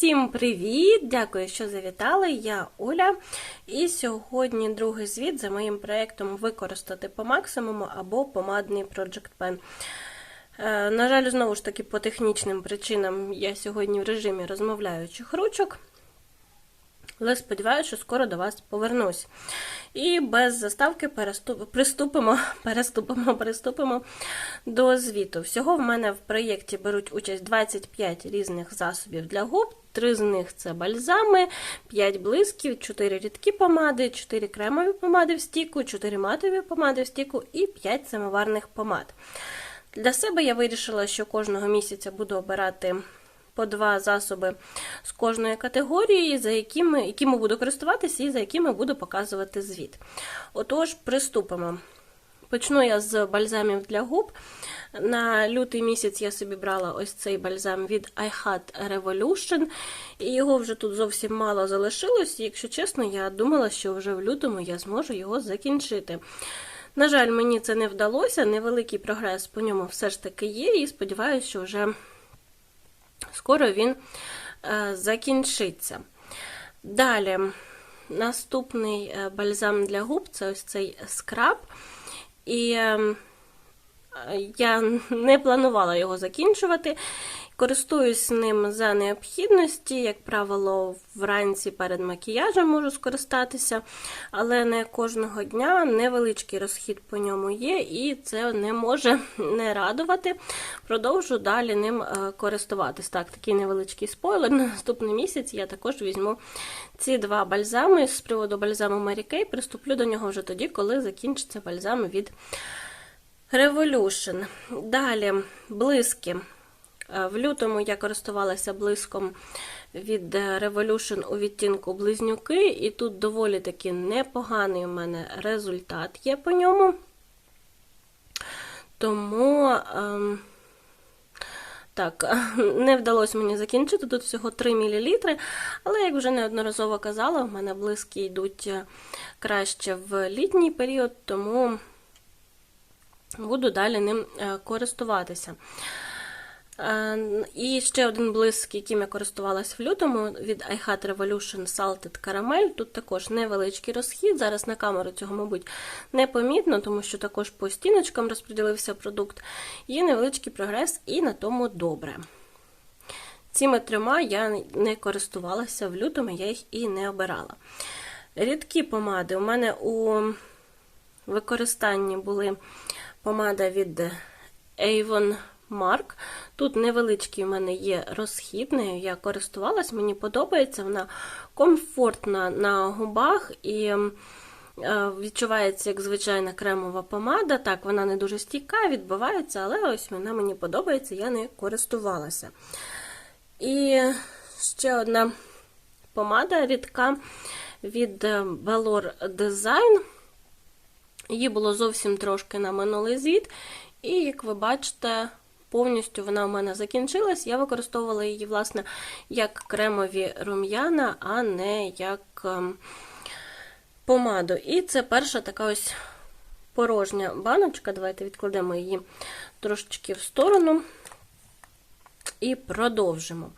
Всім привіт! Дякую, що завітали. Я Оля. І сьогодні другий звіт за моїм проєктом використати по максимуму або помадний Project Pen. Е, На жаль, знову ж таки, по технічним причинам я сьогодні в режимі розмовляючих ручок. Але сподіваюся, що скоро до вас повернусь. І без заставки переступ... приступимо, переступимо, переступимо до звіту. Всього в мене в проєкті беруть участь 25 різних засобів для губ. Три з них це бальзами, 5 блисків, 4 рідкі помади, 4 кремові помади в стіку, 4 матові помади в стіку і 5 самоварних помад. Для себе я вирішила, що кожного місяця буду обирати по два засоби з кожної категорії, за якими, якими буду користуватися і за якими буду показувати звіт. Отож, приступимо. Почну я з бальзамів для губ. На лютий місяць я собі брала ось цей бальзам від iHat Revolution, і його вже тут зовсім мало залишилось. Якщо чесно, я думала, що вже в лютому я зможу його закінчити. На жаль, мені це не вдалося, невеликий прогрес по ньому все ж таки є, і сподіваюся, що вже скоро він е, закінчиться. Далі, наступний е, бальзам для губ це ось цей скраб. І е, я не планувала його закінчувати. Користуюсь ним за необхідності, як правило, вранці перед макіяжем можу скористатися, але не кожного дня невеличкий розхід по ньому є, і це не може не радувати. Продовжу далі ним користуватись. Так, такий невеличкий спойлер. На наступний місяць я також візьму ці два бальзами. З приводу бальзаму Mary Kay приступлю до нього вже тоді, коли закінчиться бальзам від Revolution. Далі блиски. В лютому я користувалася блиском від Revolution у відтінку близнюки, і тут доволі таки непоганий у мене результат є по ньому. Тому, ем, так, не вдалося мені закінчити, тут всього 3 мл, але, як вже неодноразово казала, в мене блиски йдуть краще в літній період, тому буду далі ним користуватися. І ще один блиск, яким я користувалася в лютому від iHat Revolution Salted Caramel. Тут також невеличкий розхід. Зараз на камеру цього, мабуть, не помітно, тому що також по стіночкам розподілився продукт. Є невеличкий прогрес, і на тому добре. Цими трьома я не користувалася в лютому, я їх і не обирала. Рідкі помади. У мене у використанні були помада від Avon Марк. Тут невеличкий у мене є розхід, нею я користувалась, мені подобається, вона комфортна на губах і відчувається як звичайна кремова помада. Так, вона не дуже стійка, відбивається, але ось вона мені подобається, я не користувалася. І ще одна помада рідка від Valor Design. Її було зовсім трошки на минулий звіт. І, як ви бачите, повністю вона у мене закінчилась. Я використовувала її, власне, як кремові рум'яна, а не як помаду. І це перша така ось порожня баночка. Давайте відкладемо її трошечки в сторону і продовжимо.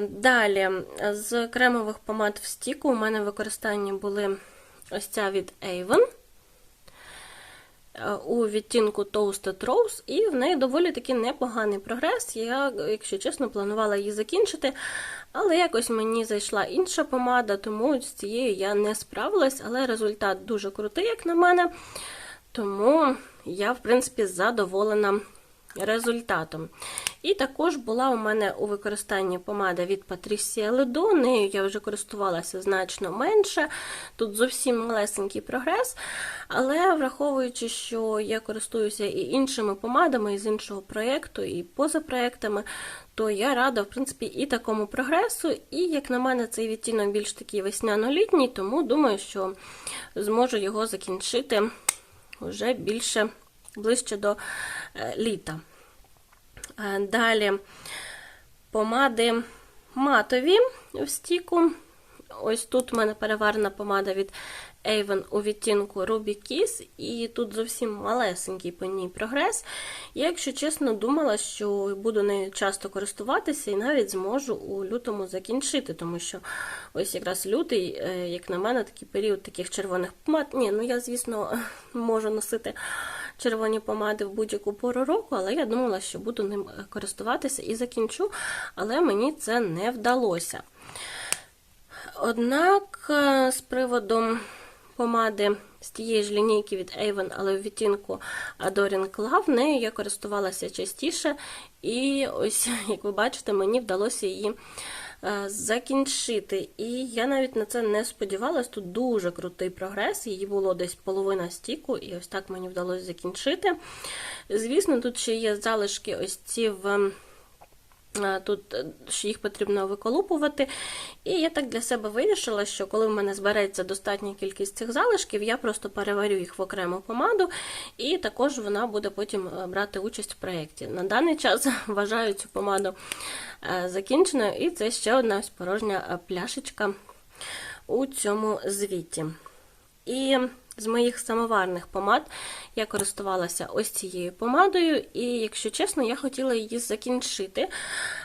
Далі, з кремових помад в стіку у мене в використанні були ось ця від Avon у відтінку Toasted Rose, і в неї доволі таки непоганий прогрес. Я, якщо чесно, планувала її закінчити, але якось мені зайшла інша помада, тому з цією я не справилась, але результат дуже крутий, як на мене. Тому я, в принципі, задоволена результатом. І також була у мене у використанні помада від Patricia Ledo, нею я вже користувалася значно менше. Тут зовсім малесенький прогрес. Але враховуючи, що я користуюся і іншими помадами з іншого проєкту, і поза проєктами, то я рада, в принципі, і такому прогресу. І, як на мене, цей відтінок більш такий весняно-літній, тому думаю, що зможу його закінчити вже більше ближче до літа. Далі помади матові в стіку. Ось тут у мене переварена помада від Avon у відтінку Ruby Kiss, і тут зовсім малесенький по ній прогрес. Я, якщо чесно, думала, що буду нею часто користуватися і навіть зможу у лютому закінчити, тому що ось якраз лютий, е, як на мене, такий період таких червоних помад. Ні, ну я, звісно, можу носити червоні помади в будь-яку пору року, але я думала, що буду ним користуватися і закінчу, але мені це не вдалося. Однак, е, з приводу помади з тієї ж лінійки від Avon, але в відтінку Adoring Love, нею я користувалася частіше, і ось, як ви бачите, мені вдалося її е, закінчити. І я навіть на це не сподівалась. Тут дуже крутий прогрес. Її було десь половина стіку, і ось так мені вдалося закінчити. Звісно, тут ще є залишки ось ці в. Тут що їх потрібно виколупувати. І я так для себе вирішила, що коли в мене збереться достатня кількість цих залишків, я просто переварю їх в окрему помаду, і також вона буде потім брати участь в проєкті. На даний час вважаю цю помаду закінченою, і це ще одна порожня пляшечка у цьому звіті. І з моїх самоварних помад я користувалася ось цією помадою, і, якщо чесно, я хотіла її закінчити,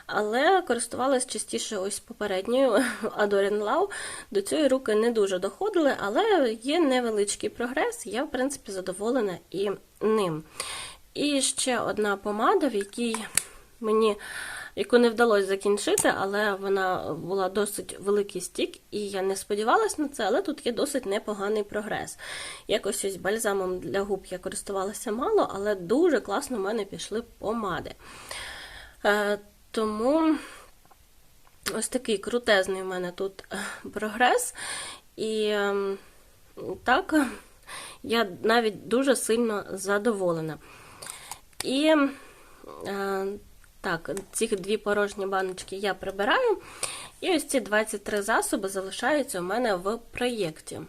але користувалася частіше ось попередньою Adorin Love. До цієї руки не дуже доходили, але є невеличкий прогрес, я, в принципі, задоволена і ним. І ще одна помада, в якій мені яку не вдалося закінчити, але вона була досить великий стік, і я не сподівалася на це, але тут є досить непоганий прогрес. Якось ось бальзамом для губ я користувалася мало, але дуже класно в мене пішли помади. Е, тому ось такий крутезний в мене тут е, прогрес. І ем, так, я навіть дуже сильно задоволена. І е, так, ці дві порожні баночки я прибираю. І ось ці 23 засоби залишаються у мене в проєкті.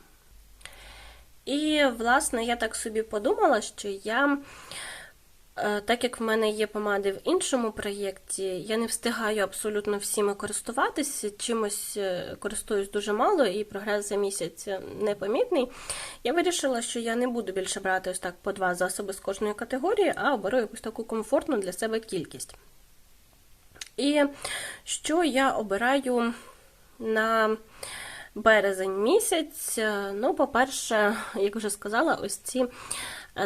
І, власне, я так собі подумала, що я, е, так як в мене є помади в іншому проєкті, я не встигаю абсолютно всіми користуватися, чимось е, користуюсь дуже мало, і прогрес за місяць непомітний. Я вирішила, що я не буду більше брати ось так по два засоби з кожної категорії, а оберу якусь таку комфортну для себе кількість. І що я обираю на березень місяць? Ну, по-перше, як вже сказала, ось ці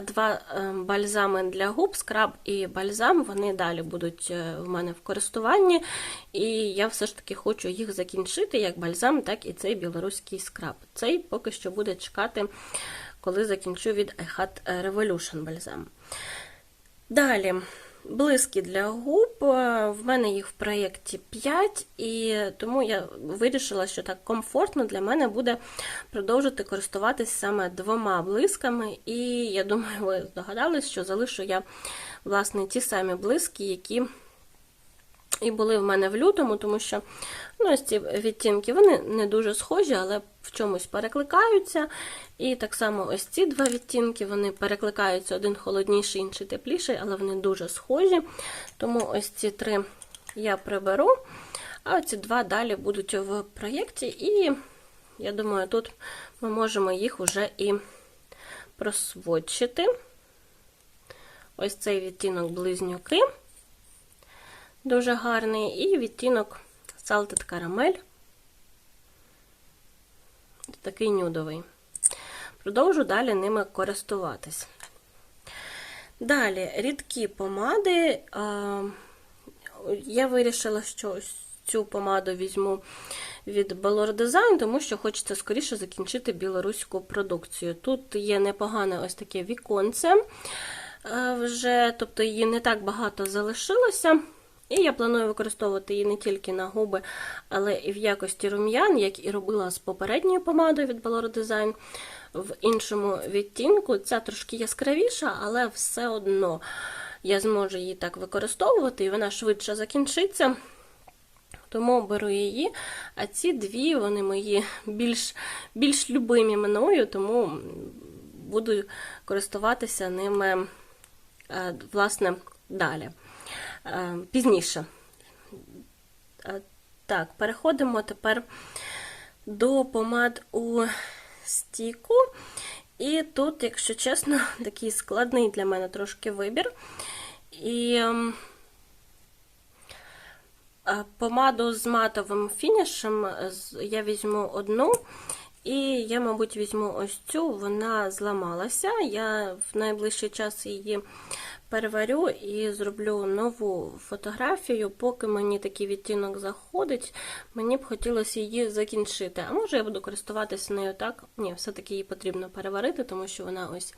два е, бальзами для губ, скраб і бальзам, вони далі будуть е, в мене в користуванні, і я все ж таки хочу їх закінчити, як бальзам, так і цей білоруський скраб. Цей поки що буде чекати, коли закінчу від iHat Revolution бальзам. Далі. Блиски для губ, в мене їх в проєкті 5, і тому я вирішила, що так комфортно для мене буде продовжити користуватись саме двома блисками. І я думаю, ви здогадались, що залишу я власне ті самі блиски, які і були в мене в лютому, тому що ну, ось ці відтінки вони не дуже схожі, але в чомусь перекликаються. І так само ось ці два відтінки вони перекликаються один холодніший, інший тепліший, але вони дуже схожі. Тому ось ці три я приберу, а ці два далі будуть в проєкті, і я думаю, тут ми можемо їх вже і просводчити. Ось цей відтінок близнюки дуже гарний, і відтінок Salted Caramel, такий нюдовий. Продовжу далі ними користуватись. Далі рідкі помади. Я вирішила, що цю помаду візьму від Balor Design, тому що хочеться скоріше закінчити білоруську продукцію. Тут є непогане ось таке віконце, вже, тобто її не так багато залишилося. І я планую використовувати її не тільки на губи, але і в якості рум'ян, як і робила з попередньою помадою від Balor Design в іншому відтінку. Ця трошки яскравіша, але все одно я зможу її так використовувати, і вона швидше закінчиться. Тому беру її. А ці дві, вони мої більш більш любимі мною, тому буду користуватися ними, е, власне, далі. Е, пізніше. Е, так, переходимо тепер до помад у стійку. І тут, якщо чесно, такий складний для мене трошки вибір. І ем, помаду з матовим фінішем я візьму одну. І я, мабуть, візьму ось цю, вона зламалася. Я в найближчий час її переварю і зроблю нову фотографію. Поки мені такий відтінок заходить, мені б хотілося її закінчити. А може я буду користуватися нею так? Ні, все-таки її потрібно переварити, тому що вона ось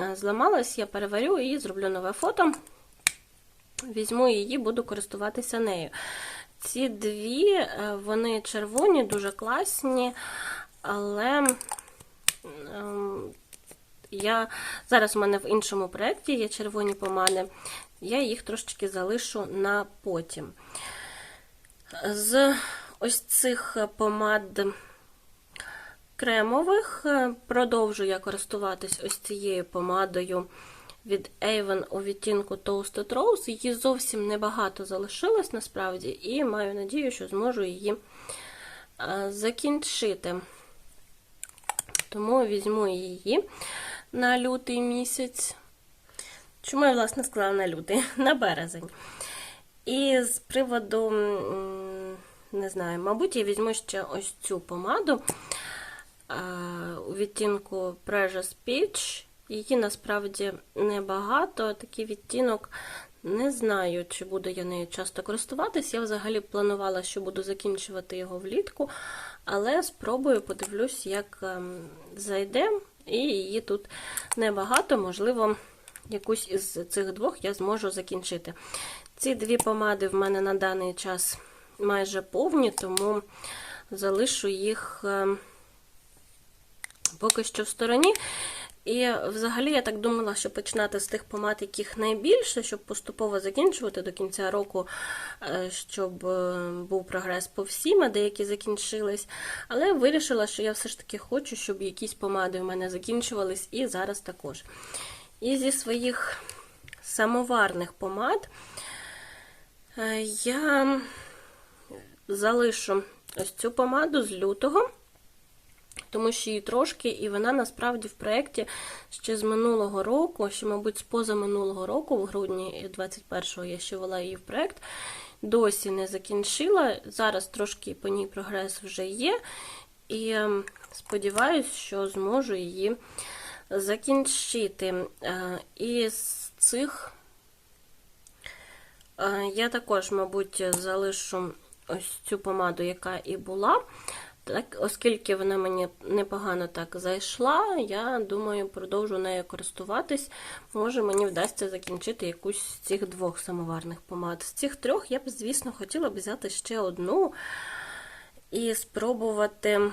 е, зламалась. Я переварю і зроблю нове фото. Візьму її, буду користуватися нею. Ці дві, е, вони червоні, дуже класні, але ем, я зараз у мене в іншому проєкті є червоні помади, я їх трошечки залишу на потім. З ось цих помад кремових е, продовжу я користуватись ось цією помадою від Avon у відтінку Toasted Rose. Її зовсім небагато залишилось насправді, і маю надію, що зможу її е, закінчити. Тому візьму її на лютий місяць. Чому я, власне, сказала на лютий? На березень. І з приводу, не знаю, мабуть, я візьму ще ось цю помаду у відтінку Precious Peach. Її насправді небагато. Такий відтінок. Не знаю, чи буду я нею часто користуватись. Я взагалі планувала, що буду закінчувати його влітку, але спробую, подивлюсь, як ем, зайде. І її тут небагато, можливо, якусь із цих двох я зможу закінчити. Ці дві помади в мене на даний час майже повні, тому залишу їх ем, поки що в стороні. І взагалі я так думала, що починати з тих помад, яких найбільше, щоб поступово закінчувати до кінця року, е, щоб е, був прогрес по всім, а деякі закінчились. Але вирішила, що я все ж таки хочу, щоб якісь помади в мене закінчувались, і зараз також. І зі своїх самоварних помад е, я залишу ось цю помаду з лютого тому що її трошки, і вона насправді в проєкті ще з минулого року, ще, мабуть, з позаминулого року, в грудні 21-го я ще вела її в проєкт, досі не закінчила. Зараз трошки по ній прогрес вже є. І ем, сподіваюся, що зможу її закінчити. Е, І з цих е, я також, мабуть, залишу ось цю помаду, яка і була. Так, оскільки вона мені непогано так зайшла, я думаю, продовжу нею користуватись. Може, мені вдасться закінчити якусь з цих двох самоварних помад. З цих трьох я б, звісно, хотіла б взяти ще одну і спробувати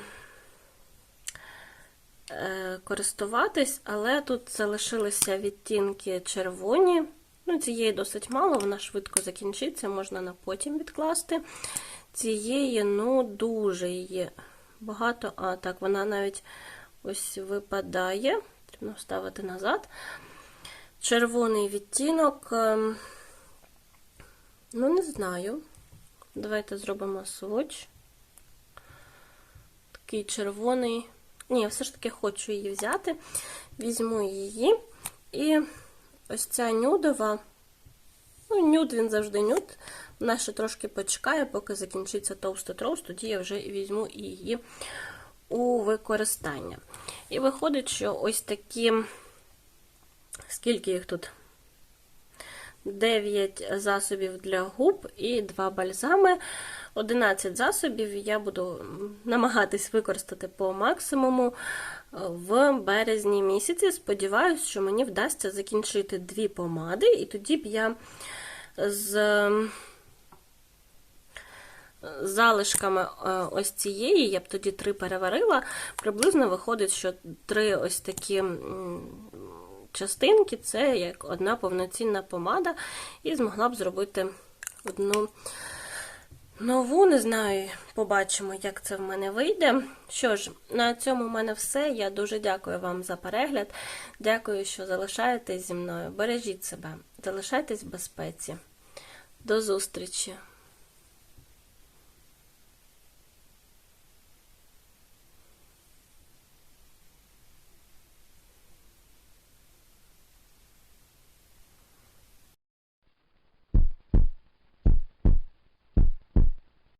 е, користуватись, але тут залишилися відтінки червоні. Ну, Цієї досить мало, вона швидко закінчиться, можна на потім відкласти. Цієї, ну, дуже її багато. А, так, вона навіть ось випадає. Потрібно вставити назад. Червоний відтінок. ем, Ну, не знаю. Давайте зробимо сводч. Такий червоний. Ні, я все ж таки хочу її взяти. Візьму її. І ось ця нюдова. Ну, нюд він завжди нюд. Вона ще трошки почекає, поки закінчиться Toasted Rose, тоді я вже візьму її у використання. І виходить, що ось такі, скільки їх тут? 9 засобів для губ і 2 бальзами. 11 засобів я буду намагатись використати по максимуму в березні місяці. Сподіваюсь, що мені вдасться закінчити дві помади, і тоді б я з залишками е, ось цієї, я б тоді три переварила. Приблизно виходить, що три ось такі частинки це як одна повноцінна помада, і змогла б зробити одну нову, не знаю, побачимо, як це в мене вийде. Що ж, на цьому в мене все. Я дуже дякую вам за перегляд. Дякую, що залишаєтесь зі мною. Бережіть себе, залишайтесь в безпеці. До зустрічі!